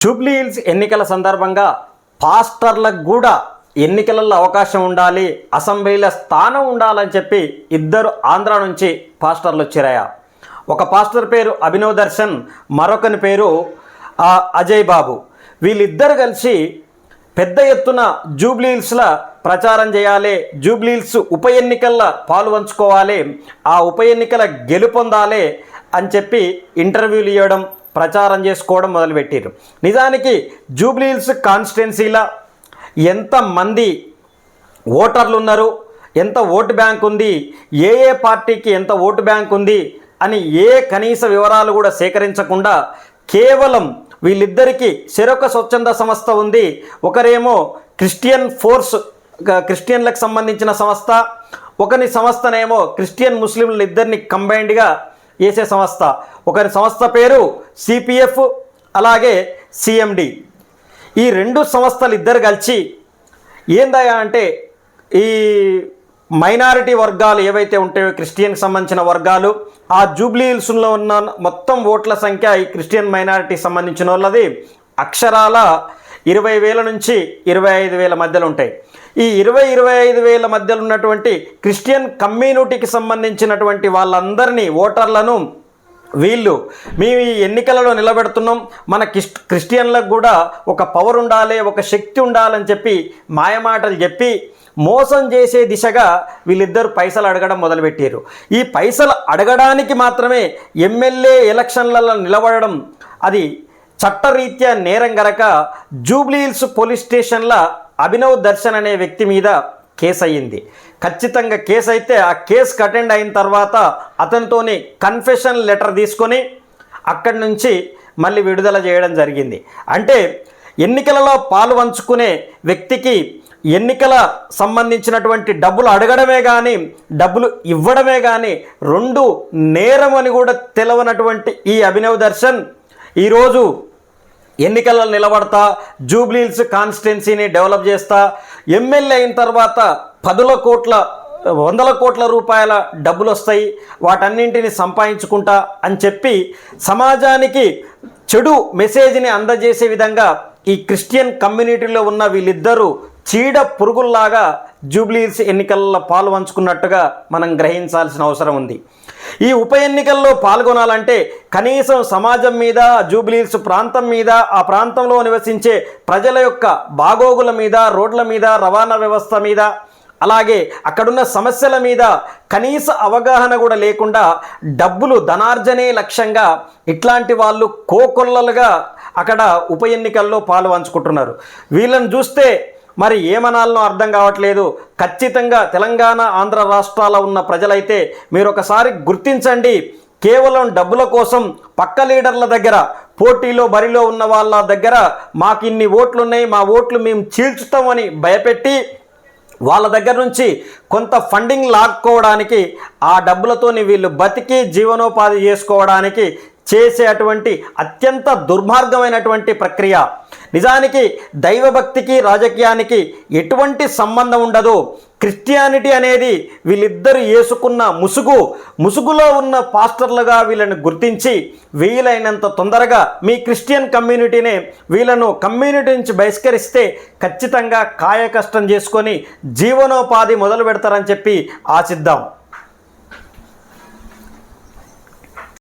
Jubilee hills ఎన్నికల సందర్భంగా పాస్టర్లకు కూడా ఎన్నికలలో అవకాశం ఉండాలి అసెంబ్లీలో స్థానం ఉండాలని చెప్పి ఇద్దరు ఆంధ్ర నుంచి పాస్టర్లు వచ్చారయ్యా. ఒక పాస్టర్ పేరు అభినవ్ దర్శన్ మరొకని పేరు అజయ్ బాబు. వీళ్ళిద్దరు కలిసి పెద్ద ఎత్తున జూబ్లీహిల్స్ల ప్రచారం చేయాలి జూబ్లీహిల్స్ ఉప ఎన్నికల్లో పాలు పంచుకోవాలి ఆ ఉప ఎన్నికల గెలుపొందాలి అని చెప్పి ఇంటర్వ్యూలు ఇవ్వడం ప్రచారం చేసుకోవడం మొదలుపెట్టారు నిజానికి జూబ్లీహిల్స్ కాన్స్టిట్యున్సీలో ఎంతమంది ఓటర్లు ఉన్నారు ఎంత ఓటు బ్యాంక్ ఉంది ఏ ఏ పార్టీకి ఎంత ఓటు బ్యాంక్ ఉంది అని ఏ కనీస వివరాలు కూడా సేకరించకుండా కేవలం వీళ్ళిద్దరికీ చెరొక స్వచ్ఛంద సంస్థ ఉంది ఒకరేమో క్రిస్టియన్ ఫోర్స్ క్రిస్టియన్లకు సంబంధించిన సంస్థ ఒకని సంస్థనేమో క్రిస్టియన్ ముస్లింలు ఇద్దరిని కంబైన్డ్గా వేసే సంస్థ. ఒకరి సంస్థ పేరు సిపిఎఫ్ అలాగే సిఎండి. ఈ రెండు సంస్థలు ఇద్దరు కలిసి ఏందయ్యా అంటే ఈ మైనారిటీ వర్గాలు ఏవైతే ఉంటాయో క్రిస్టియన్కి సంబంధించిన వర్గాలు ఆ జూబ్లీ హిల్స్లో ఉన్న మొత్తం ఓట్ల సంఖ్య ఈ క్రిస్టియన్ మైనారిటీకి సంబంధించిన వాళ్ళది అక్షరాల ఇరవై వేల నుంచి ఇరవై ఐదు వేల మధ్యలో ఉంటాయి. ఈ ఇరవై ఇరవై ఐదు వేల మధ్యలో ఉన్నటువంటి క్రిస్టియన్ కమ్యూనిటీకి సంబంధించినటువంటి వాళ్ళందరినీ ఓటర్లను వీళ్ళు మేము ఈ ఎన్నికలలో నిలబెడుతున్నాం. మన క్రిస్ట్ క్రిస్టియన్లకు కూడా ఒక పవర్ ఉండాలి ఒక శక్తి ఉండాలని చెప్పి మాయమాటలు చెప్పి మోసం చేసే దిశగా వీళ్ళిద్దరు పైసలు అడగడం మొదలుపెట్టారు. ఈ పైసలు అడగడానికి మాత్రమే ఎమ్మెల్యే ఎలక్షన్లలో నిలబడడం అది చట్టరీత్యా నేరం గనక జూబ్లీహిల్స్ పోలీస్ స్టేషన్ల అభినవ్ దర్శన్ అనే వ్యక్తి మీద కేసు అయ్యింది ఖచ్చితంగా కేసు అయితే ఆ కేసుకి అటెండ్ అయిన తర్వాత అతనితోని కన్ఫెషన్ లెటర్ తీసుకొని అక్కడి నుంచి మళ్ళీ విడుదల చేయడం జరిగింది. అంటే ఎన్నికలలో పాలు పంచుకునే వ్యక్తికి ఎన్నికల సంబంధించినటువంటి డబ్బులు అడగడమే కానీ డబ్బులు ఇవ్వడమే కానీ రెండు నేరం అని కూడా తెలవనటువంటి ఈ అభినవ్ దర్శన్ ఈరోజు ఎన్నికల్లో నిలబడతా జూబ్లీల్స్ కాన్స్టిట్యున్సీని డెవలప్ చేస్తా ఎమ్మెల్యే అయిన తర్వాత పదుల కోట్ల వందల కోట్ల రూపాయల డబ్బులు వస్తాయి వాటన్నింటిని సంపాదించుకుంటా అని చెప్పి సమాజానికి చెడు మెసేజ్ని అందజేసే విధంగా ఈ క్రిస్టియన్ కమ్యూనిటీలో ఉన్న వీళ్ళిద్దరూ చీడ పురుగుల్లాగా జూబ్లీహిల్స్ ఎన్నికల్లో పాలు పంచుకున్నట్టుగా మనం గ్రహించాల్సిన అవసరం ఉంది. ఈ ఉప ఎన్నికల్లో పాల్గొనాలంటే కనీసం సమాజం మీద జూబ్లీహిల్స్ ప్రాంతం మీద ఆ ప్రాంతంలో నివసించే ప్రజల యొక్క బాగోగుల మీద రోడ్ల మీద రవాణా వ్యవస్థ మీద అలాగే అక్కడున్న సమస్యల మీద కనీస అవగాహన కూడా లేకుండా డబ్బులు ధనార్జనే లక్ష్యంగా ఇట్లాంటి వాళ్ళు కోకొల్లలుగా అక్కడ ఉప ఎన్నికల్లో పాలు పంచుకుంటున్నారు వీళ్ళని చూస్తే మరి ఏమనాలనో అర్థం కావట్లేదు? ఖచ్చితంగా తెలంగాణ ఆంధ్ర రాష్ట్రాల ఉన్న ప్రజలైతే మీరు ఒకసారి గుర్తించండి. కేవలం డబ్బుల కోసం పక్క లీడర్ల దగ్గర పోటీలో బరిలో ఉన్న వాళ్ళ దగ్గర మాకు ఇన్ని ఓట్లున్నాయి మా ఓట్లు మేము చీల్చుతామని భయపెట్టి వాళ్ళ దగ్గర నుంచి కొంత ఫండింగ్ లాక్కోవడానికి ఆ డబ్బులతోని వీళ్ళు బతికి జీవనోపాధి చేసుకోవడానికి చేసేటువంటి అత్యంత దుర్మార్గమైనటువంటి ప్రక్రియ. నిజానికి దైవభక్తికి రాజకీయానికి ఎటువంటి సంబంధం ఉండదు. క్రిస్టియానిటీ అనేది వీళ్ళిద్దరు వేసుకున్న ముసుగు ముసుగులో ఉన్న పాస్టర్లుగా వీళ్ళని గుర్తించి వీలైనంత తొందరగా మీ క్రిస్టియన్ కమ్యూనిటీనే వీళ్ళను కమ్యూనిటీ నుంచి బహిష్కరిస్తే ఖచ్చితంగా కాయ కష్టం చేసుకొని జీవనోపాధి మొదలు పెడతారని చెప్పి ఆశిద్దాం.